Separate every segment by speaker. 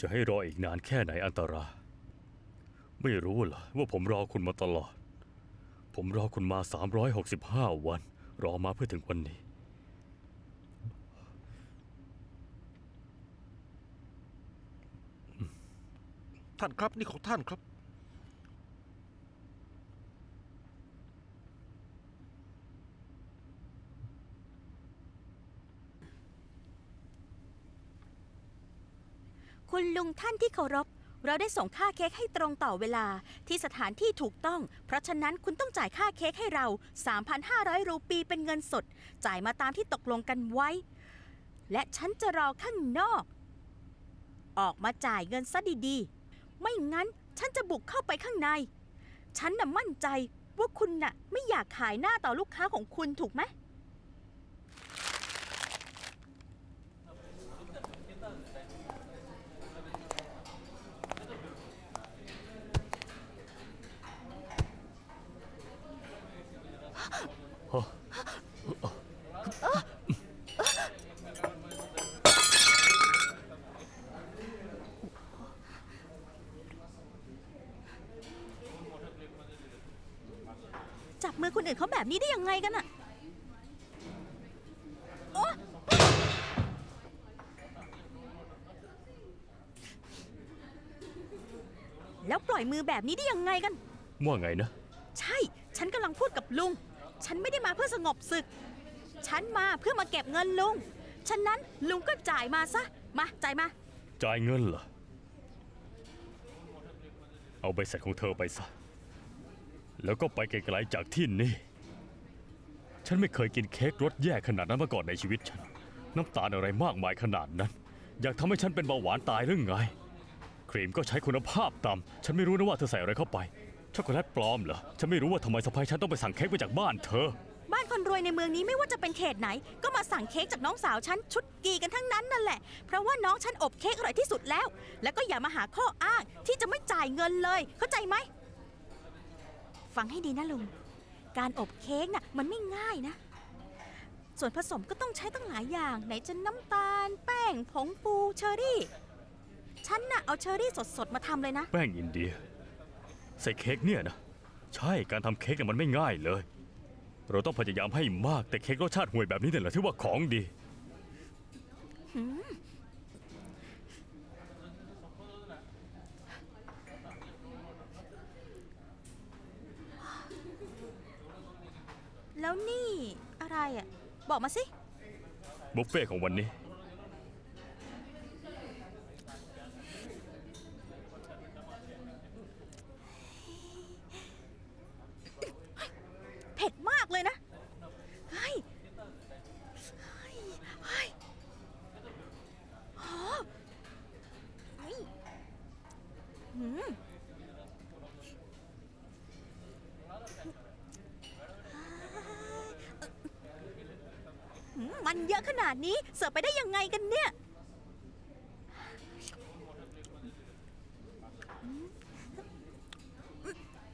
Speaker 1: จะให้รออีกนานแค่ไหนอันตรา ไม่รู้เหรอว่าผมรอคุณมาตลอด ผมรอคุณมา 365 วัน รอมาเพื่อถึงวันนี้
Speaker 2: ท่านครับนี่ของท่านครับ
Speaker 3: คุณลุงท่านที่เคารพ เราได้ส่งค่าเค้กให้ตรงต่อเวลาที่สถานที่ถูกต้อง เพราะฉะนั้นคุณต้องจ่ายค่าเค้กให้เรา 3,500 รูปีเป็นเงินสด จ่ายมาตามที่ตกลงกันไว้ และฉันจะรอข้างนอก ออกมาจ่ายเงินซะดีๆ ไม่งั้นฉันจะบุกเข้าไปข้างใน ฉันน่ะมั่นใจว่าคุณน่ะไม่อยากขายหน้าต่อลูกค้าของคุณถูกไหม อคนอื่นเขาแบบนี้ได้ยังไงกันอะโอ๊ยแล้วปล่อยมือแบบนี้ได้ยังไงกัน
Speaker 1: ว่าไงนะ
Speaker 3: ใช่ ฉันกำลังพูดกับลุง ฉันไม่ได้มาเพื่อสงบศึก ฉันมาเพื่อมาเก็บเงินลุง ฉะนั้นลุงก็จ่ายมาซะ มาจ่ายมา
Speaker 1: จ่ายเงินเหรอ เอาใบเสร็จของเธอไปซะ แล้วก็ไปไกลๆจากที่นี่ ฉันไม่เคยกินเค้กรสแย่ขนาดนั้นมาก่อนในชีวิตฉัน น้ำตาลอะไรมากมายขนาดนั้น อยากทำให้ฉันเป็นเบาหวานตายหรือไง ครีมก็ใช้คุณภาพต่ำฉันไม่รู้นะว่าเธอใส่อะไรเข้าไป ช็อกโกแลตปลอมเหรอ ฉันไม่รู้ว่าทำไมสะพายฉันต้องไปสั่งเค้กมาจากบ้านเธอ
Speaker 3: บ้านคนรวยในเมืองนี้ไม่ว่าจะเป็นเขตไหน ก็มาสั่งเค้กจากน้องสาวฉันชุดกีกันทั้งนั้นนั่นแหละ เพราะว่าน้องฉันอบเค้กอร่อยที่สุดแล้ว แล้วก็อย่ามาหาข้ออ้างที่จะไม่จ่ายเงินเลย เข้าใจไหม ฟังให้ดีนะลุง การอบเค้กน่ะมันไม่ง่ายนะ ส่วนผสมก็ต้องใช้ตั้งหลายอย่าง ไหนจะน้ำตาล แป้ง ผงฟูเชอรี่ ฉันน่ะเอาเชอรี่สดๆ มาทำเลยนะ
Speaker 1: แป้งอินเดีย ใส่เค้กเนี่ยนะ ใช่การทำเค้กเนี่ยมันไม่ง่ายเลย เราต้องพยายามให้มากแต่เค้กรสชาติห่วยแบบนี้เนี่ยแหละที่ว่าของดี
Speaker 3: แล้วนี่อะไรอะ บอกมาสิ
Speaker 1: บุฟเฟ่ของวันนี้
Speaker 3: เผ็ดมากเลยนะ เฮ้ย เฮ้ย เฮ้ยโอ้เฮ้ยหืมหืมมัน เยอะขนาดนี้เสิร์ฟไปได้ยังไงกันเนี่ย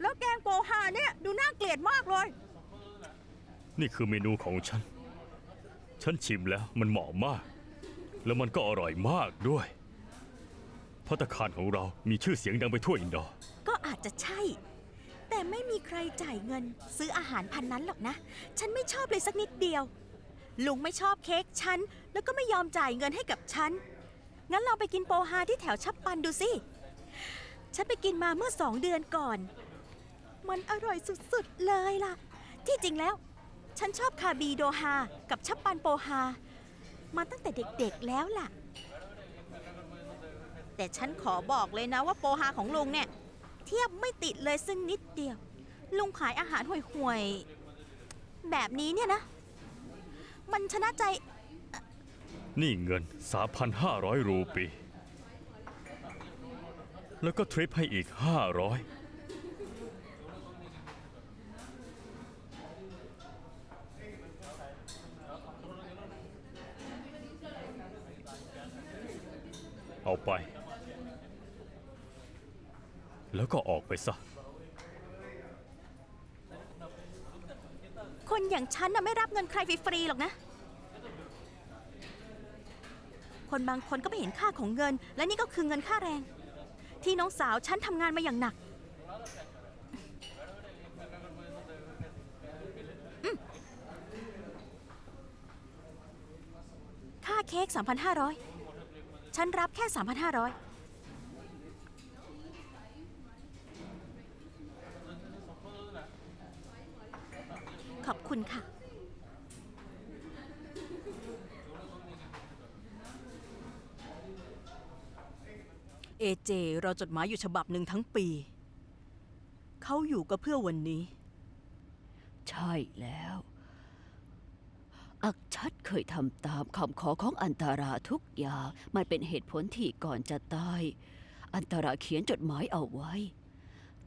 Speaker 3: แล้วแกงโปฮาเนี่ยดูน่าเกลียดมากเลย
Speaker 1: นี่คือเมนูของฉัน ฉันชิมแล้วมันเหมาะมาก แล้วมันก็อร่อยมากด้วยพัตตาคารของเรามีชื่อเสียงดังไปทั่วอินโด
Speaker 3: ก็อาจจะใช่ แต่ไม่มีใครจ่ายเงินซื้ออาหารพันนั้นหรอกนะ ฉันไม่ชอบเลยสักนิดเดียว ลุงไม่ชอบเค้กฉัน แล้วก็ไม่ยอมจ่ายเงินให้กับฉัน งั้นเราไปกินโปฮาที่แถวชับปันดูสิ ฉันไปกินมาเมื่อสองเดือนก่อน มันอร่อยสุดๆเลยล่ะ ที่จริงแล้ว ฉันชอบคาบีโดฮากับชับปันโปฮามาตั้งแต่เด็กๆแล้วล่ะ แต่ฉันขอบอกเลยนะว่าโปฮาของลุงเนี่ย เทียบไม่ติดเลยซึ่งนิดเดียว ลุงขายอาหารห่วยๆแบบนี้เนี่ยนะ มันชนะใจ
Speaker 1: นี่เงิน 3,500 รูปี แล้วก็ทริปให้อีก 500 เอาไป แล้วก็ออกไปซะ
Speaker 3: คน อย่างฉันน่ะไม่รับเงินใครฟรีๆหรอกนะ คนบางคนก็ไม่เห็นค่าของเงิน และนี่ก็คือเงินค่าแรง ที่น้องสาวฉันทำงานมาอย่างหนักค่าเค้ก 3,500 ฉันรับแค่ 3,500 ขอบ คุณค่ะ เอเจเราจดหมายอยู่ฉบับหนึ่งทั้งปี เขาอยู่ก็เพื่อวันนี้
Speaker 4: ใช่แล้ว อักชัดเคยทำตามคำขอของอันตาราทุกอย่าง มันเป็นเหตุผลที่ก่อนจะตาย อันตาราเขียนจดหมายเอาไว้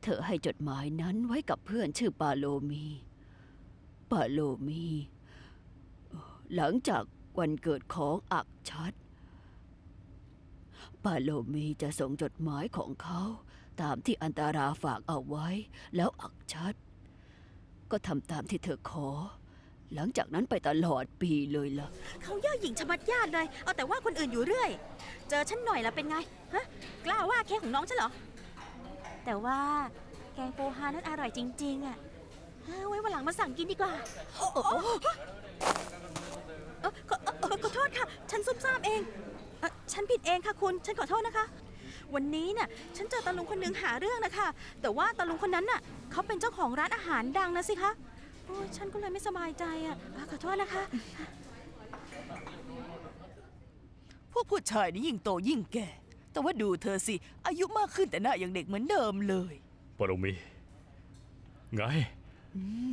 Speaker 4: เธอให้จดหมายนั้นไว้กับเพื่อนชื่อปาโลมี ปาโลมี หลังจากวันเกิดของอักชัดปาโลมีจะส่งจดหมายของเขาตามที่อันตาราฝากเอาไว้ แล้วอักชัด ก็ทำตามที่เธอขอ หลังจากนั้นไปตลอดปีเลยล่ะ
Speaker 3: เขาย่อหยิ่งชะมัดญาติเลย เอาแต่ว่าคนอื่นอยู่เรื่อย เจอฉันหน่อยละเป็นไง ฮะ กล้าว่าเค้กของน้องฉันเหรอ แต่ว่าแกงโปฮานั้นอร่อยจริง ๆอะ ไว้วันหลังมาสั่งกินดีกว่าโอ้โอ้เอ่อขอเอ่อเอ่อขอโทษค่ะ ฉันซุ่มซ่ามเองเอ่อฉันผิดเองค่ะคุณ ฉันขอโทษนะคะ วันนี้น่ะฉันเจอตาลุงคนหนึ่งหาเรื่องนะคะ แต่ว่าตาลุงคนนั้นน่ะเขาเป็นเจ้าของร้านอาหารดังนะสิคะโอ้ยฉันก็เลยไม่สบายใจอะอะขอโทษนะคะ
Speaker 5: พวกผู้ชายนี่ยิ่งโตยิ่งแก่ แต่ว่าดูเธอสิ อายุมากขึ้นแต่หน้ายังเด็กเหมือนเดิมเลย
Speaker 1: ปรมี ไง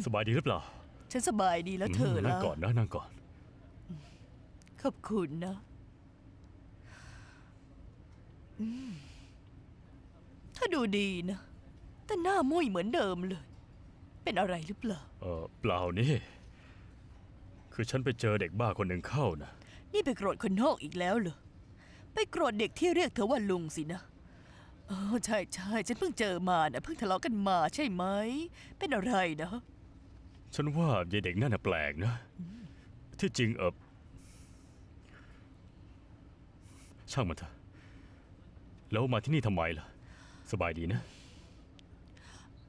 Speaker 1: สบายดีหรือเปล่า
Speaker 5: ฉันสบายดีแล้วเธอ
Speaker 1: มนั่
Speaker 5: ล่ะ
Speaker 1: งก่อนนะนั่งก่อน
Speaker 5: ขอบคุณนะอืมถ้าดูดีนะ แต่หน้ามุ้ยเหมือนเดิมเลย เป็นอะไรหรือเปล่า
Speaker 1: เออเปล่านี่ คือฉันไปเจอเด็กบ้าคนหนึ่งเข้านะ
Speaker 5: นี่ไปโกรธคนนอกอีกแล้วเหรอ ไปโกรธเด็กที่เรียกเธอว่าลุงสินะ เออใช่ใช่ฉันเพิ่งเจอมานะเพิ่งทะเลาะกันมาใช่ไหม เป็นอะไรนะ
Speaker 1: ฉันว่ายายเด็กนั่นน่ะแปลกนะ ที่จริงเออช่างมันเถอะ แล้วมาที่นี่ทำไมล่ะ สบายดีนะ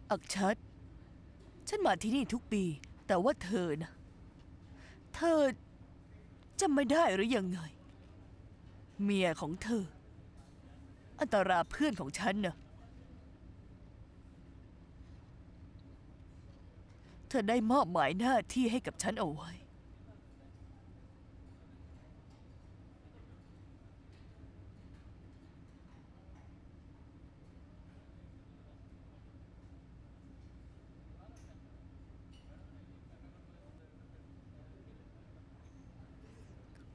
Speaker 5: อักชัด ฉันมาที่นี่ทุกปี แต่ว่าเธอนะเธอจำไม่ได้หรือยังไง เมียของเธอ อันตราเพื่อนของฉันนะเธอได้มอบหมายหน้าที่ให้กับฉันเอาไว้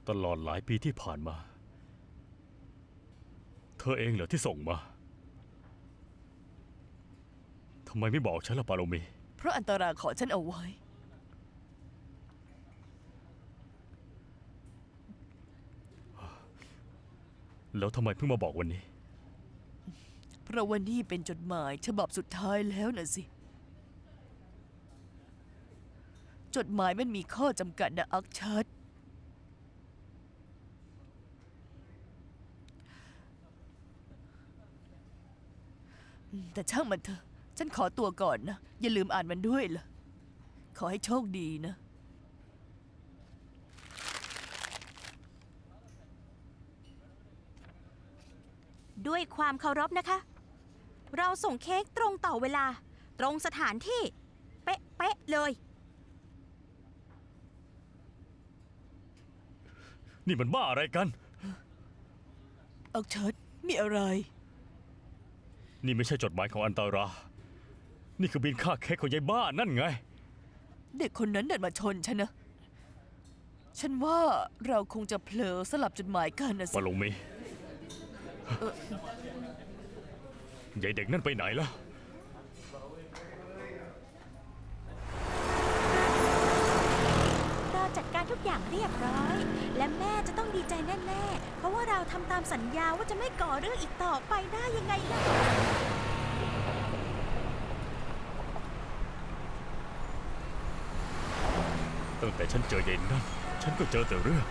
Speaker 1: ตลอดหลายปีที่ผ่านมา เธอเองเหรอที่ส่งมาทำไมไม่บอกฉันล่ะปาโลมี
Speaker 5: เพราะอันตราขอฉันเอาไว้
Speaker 1: แล้วทำไมเพิ่งมาบอกวันนี้
Speaker 5: เพราะว่านี่เป็นจดหมายฉบับสุดท้ายแล้วนะสิ จดหมายมันมีข้อจำกัดนะอักชัด แต่ช่างมันเถอะ ฉันขอตัวก่อนนะ อย่าลืมอ่านมันด้วยล่ะ ขอให้โชคดีนะ
Speaker 3: ด้วยความเคารพนะคะ เราส่งเค้กตรงต่อเวลา ตรงสถานที่ เป๊ะเป๊ะๆเลย
Speaker 1: นี่มันบ้าอะไรกัน
Speaker 5: อักชัดมีอะไร
Speaker 1: นี่ไม่ใช่จดหมายของอันตารา นี่คือบินค่าเค้กของยายบ้านั่นไง
Speaker 5: เด็กคนนั้นเดินมาชนฉันนะ ฉันว่าเราคงจะเผลอสลับจดหมายกันนะสิ
Speaker 1: ปาโลมียายเด็กนั่นไปไหนล่ะ
Speaker 3: เราจัด การทุกอย่างเรียบร้อย และแม่จะต้องดีใจแน่ๆ เพราะว่าเราทำตามสัญญาว่าจะไม่ก่อเรื่องอีกต่อไปได้ยังไงล่ะ
Speaker 1: ตั้งแต่ฉันเจอยายนั่นฉันก็เจอแต่เรื่อง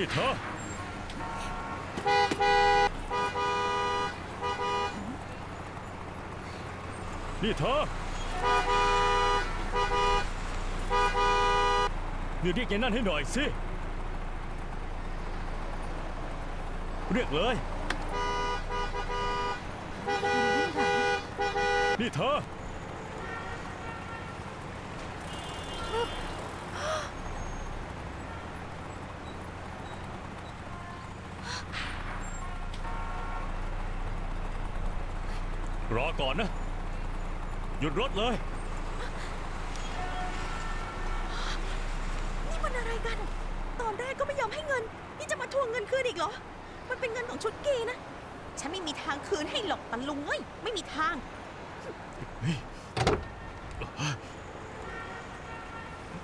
Speaker 1: นี่เธอ นี่เธอนี่เรียกยายนั่นให้หน่อยสิ เรียกเลย นี่เธอ รอก่อนนะ หยุดรถเลย
Speaker 3: นี่มันอะไรกัน ตอนแรกก็ไม่ยอมให้เงิน นี่จะมาทวงเงินคืนอีกเหรอ มันเป็นเงินของชุดเกย์นะ ฉันไม่มีทางคืนให้หรอกตะลุงเอ้ย ไม่มีทาง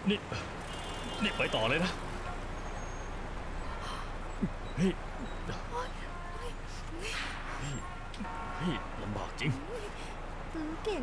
Speaker 1: นี่ นี่ไปต่อเลยนะ เฮ้ยเฮ้ยลำบากจริง
Speaker 3: ตื้อเก่ง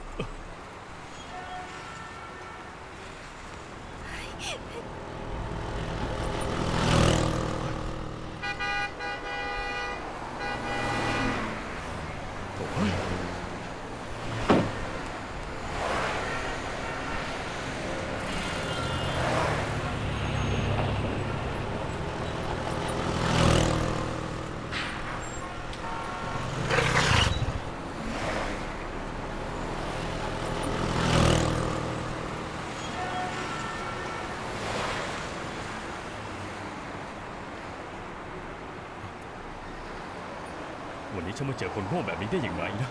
Speaker 1: ฉันมาเจอคนโง่แบบนี้ได้ยังไงนะ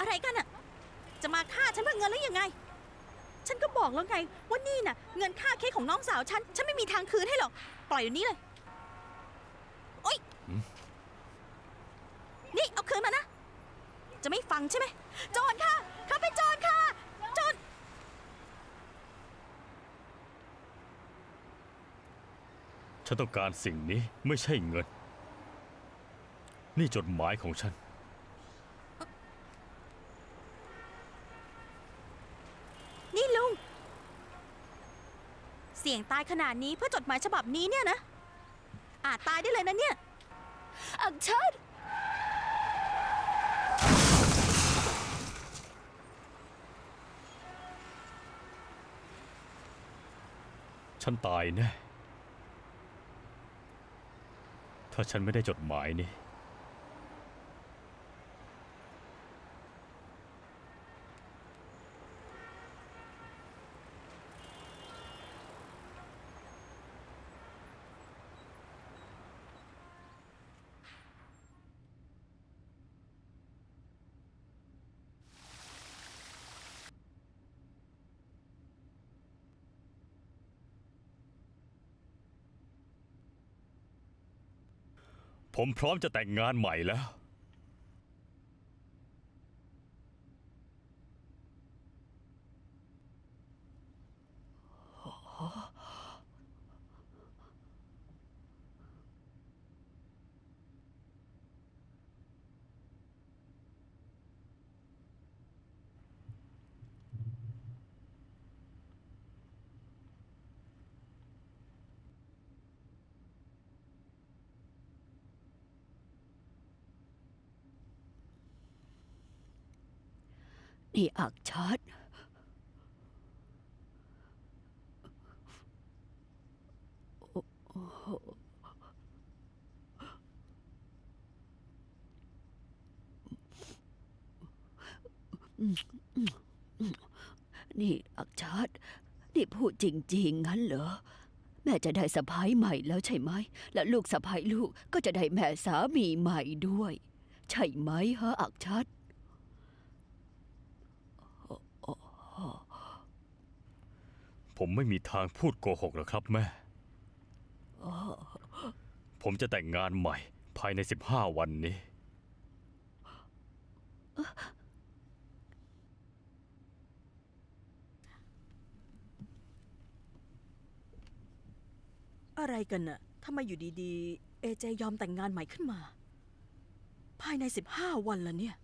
Speaker 3: อะไรกันอะจะมา ฆ่าฉันเพื่อเงินหรือยังไง ฉันก็บอกแล้วไงว่านี่น่ะ เงินค่าเค้กของน้องสาวฉัน ฉันไม่มีทางคืนให้หรอก ปล่อยอยู่นี้เลย โอ๊ย นี่เอาคืนมานะ จะไม่ฟังใช่ไหมโจรค่ะข้าเป็นโจรค่ะ โจร
Speaker 1: ฉันต้องการสิ่งนี้ไม่ใช่เงิน นี่จดหมายของฉัน
Speaker 3: ลุง เสี่ยง ตายขนาดนี้เพื่อจดหมายฉบับนี้เนี่ยนะ อาจตายได้เลยนะเนี่ย
Speaker 4: อักชัด
Speaker 1: ฉันตายแน่ถ้าฉันไม่ได้จดหมายนี้ ผมพร้อมจะแต่งงานใหม่แล้ว
Speaker 4: นี่อักชัด นี่อักชัด นี่พูดจริง ๆ งั้นเหรอ แม่จะได้สะพ้ายใหม่แล้วใช่ไหม และลูกสะพ้ายลูกก็จะได้แม่สามีใหม่ด้วย ใช่ไหมฮะอักชัด
Speaker 1: ผมไม่มีทางพูดโกหกหรอกครับแม่ ผมจะแต่งงานใหม่ ภายใน 15 วันนี้
Speaker 3: อะไรกันน่ะทำไมอยู่ดีๆ เอเจยอมแต่งงานใหม่ขึ้นมา ภายใน 15 วันละเนี่ย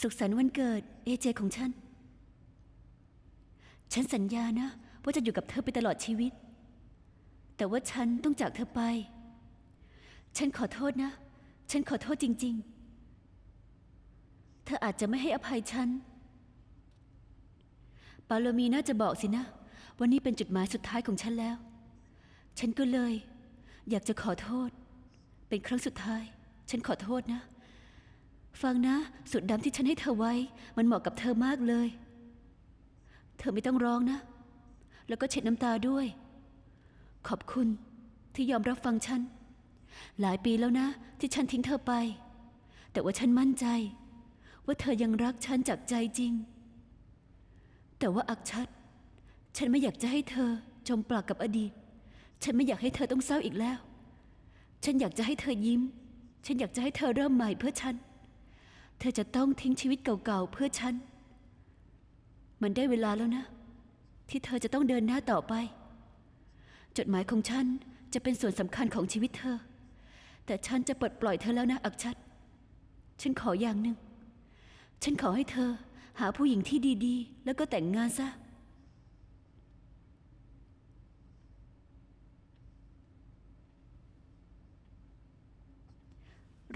Speaker 4: สุขสันต์วันเกิดเอเจของฉัน ฉันสัญญานะว่าจะอยู่กับเธอไปตลอดชีวิต แต่ว่าฉันต้องจากเธอไป ฉันขอโทษนะ ฉันขอโทษจริง ๆ เธออาจจะไม่ให้อภัยฉัน ปาโลมีน่าจะบอกสินะ วันนี้เป็นจุดหมายสุดท้ายของฉันแล้ว ฉันก็เลย อยากจะขอโทษ เป็นครั้งสุดท้าย ฉันขอโทษนะ ฟังนะ สุดดำที่ฉันให้เธอไว้ มันเหมาะกับเธอมากเลย เธอไม่ต้องร้องนะ แล้วก็เช็ดน้ำตาด้วย ขอบคุณที่ยอมรับฟังฉัน หลายปีแล้วนะ ที่ฉันทิ้งเธอไป แต่ว่าฉันมั่นใจ ว่าเธอยังรักฉันจากใจจริง แต่ว่าอักชัด ฉันไม่อยากจะให้เธอจมปลักกับอดีต ฉันไม่อยากให้เธอต้องเศร้าอีกแล้ว ฉันอยากจะให้เธอยิ้ม ฉันอยากจะให้เธอเริ่มใหม่เพื่อฉัน เธอจะต้องทิ้งชีวิตเก่าๆเพื่อฉัน มันได้เวลาแล้วนะ ที่เธอจะต้องเดินหน้าต่อไป จดหมายของฉันจะเป็นส่วนสำคัญของชีวิตเธอ แต่ฉันจะปลดปล่อยเธอแล้วนะอักชัด ฉันขออย่างหนึ่ง ฉันขอให้เธอหาผู้หญิงที่ดีๆ แล้วก็แต่งงานซะ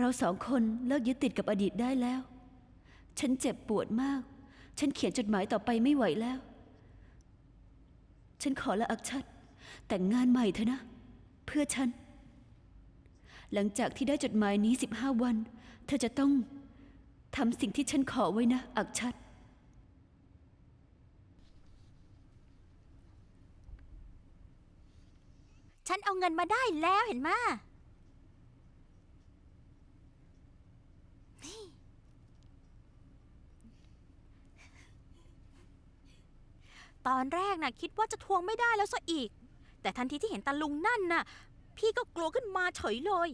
Speaker 4: เราสองคนเลิกยึดติดกับอดีตได้แล้ว ฉันเจ็บปวดมาก ฉันเขียนจดหมายต่อไปไม่ไหวแล้ว ฉันขอละอักชัด แต่งงานใหม่เถอะนะ เพื่อฉัน หลังจากที่ได้จดหมายนี้สิบห้าวัน เธอจะต้องทำสิ่งที่ฉันขอไว้นะ อักชัด
Speaker 3: ฉันเอาเงินมาได้แล้วเห็นไหมนี่ ตอนแรกน่ะคิดว่าจะทวงไม่ได้แล้วซะอีก แต่ทันทีที่เห็นตาลุงนั่นน่ะ พี่ก็กลัวขึ้นมาเฉยเลย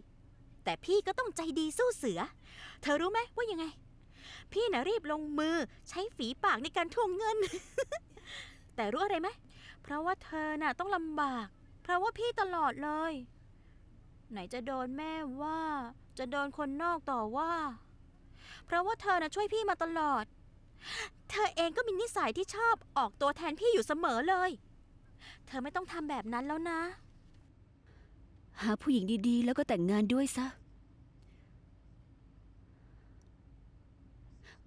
Speaker 3: แต่พี่ก็ต้องใจดีสู้เสือ เธอรู้ไหมว่ายังไง พี่น่ะรีบลงมือใช้ฝีปากในการทวงเงิน แต่รู้อะไรไหมเพราะว่าเธอน่ะต้องลำบาก เพราะว่าพี่ตลอดเลย ไหนจะโดนแม่ว่า จะโดนคนนอกต่อว่า เพราะว่าเธอน่ะช่วยพี่มาตลอด เธอเองก็มีนิสัยที่ชอบออกตัวแทนพี่อยู่เสมอเลย เธอไม่ต้องทำแบบนั้นแล้วนะ
Speaker 4: หาผู้หญิงดีๆ แล้วก็แต่งงานด้วยซะ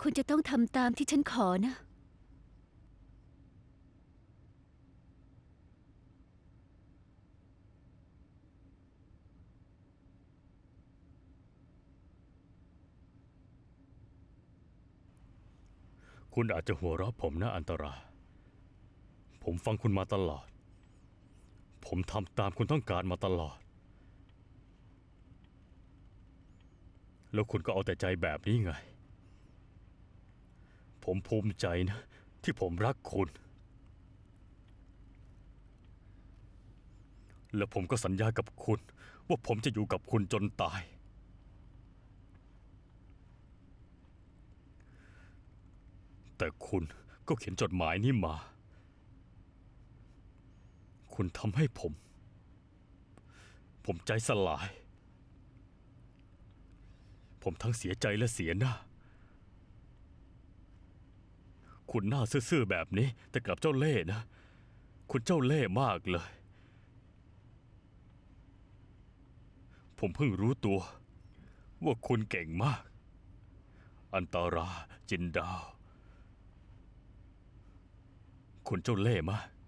Speaker 4: คุณจะต้องทำตามที่ฉันขอนะ
Speaker 1: คุณอาจจะหัวเราะผมนะอันตรา ผมฟังคุณมาตลอด ผมทำตามคุณต้องการมาตลอด แล้วคุณก็เอาแต่ใจแบบนี้ไง ผมภูมิใจนะ ที่ผมรักคุณ และผมก็สัญญากับคุณ ว่าผมจะอยู่กับคุณจนตาย แต่คุณก็เขียนจดหมายนี้มา คุณทำให้ผม ผมใจสลาย ผมทั้งเสียใจและเสียหน้า คุณหน้าซื่อๆแบบนี้ แต่กลับเจ้าเล่ห์นะ คุณเจ้าเล่ห์มากเลย ผมเพิ่งรู้ตัว ว่าคุณเก่งมาก อันตราจินดาว คุณเจ้าเล่ห์มาก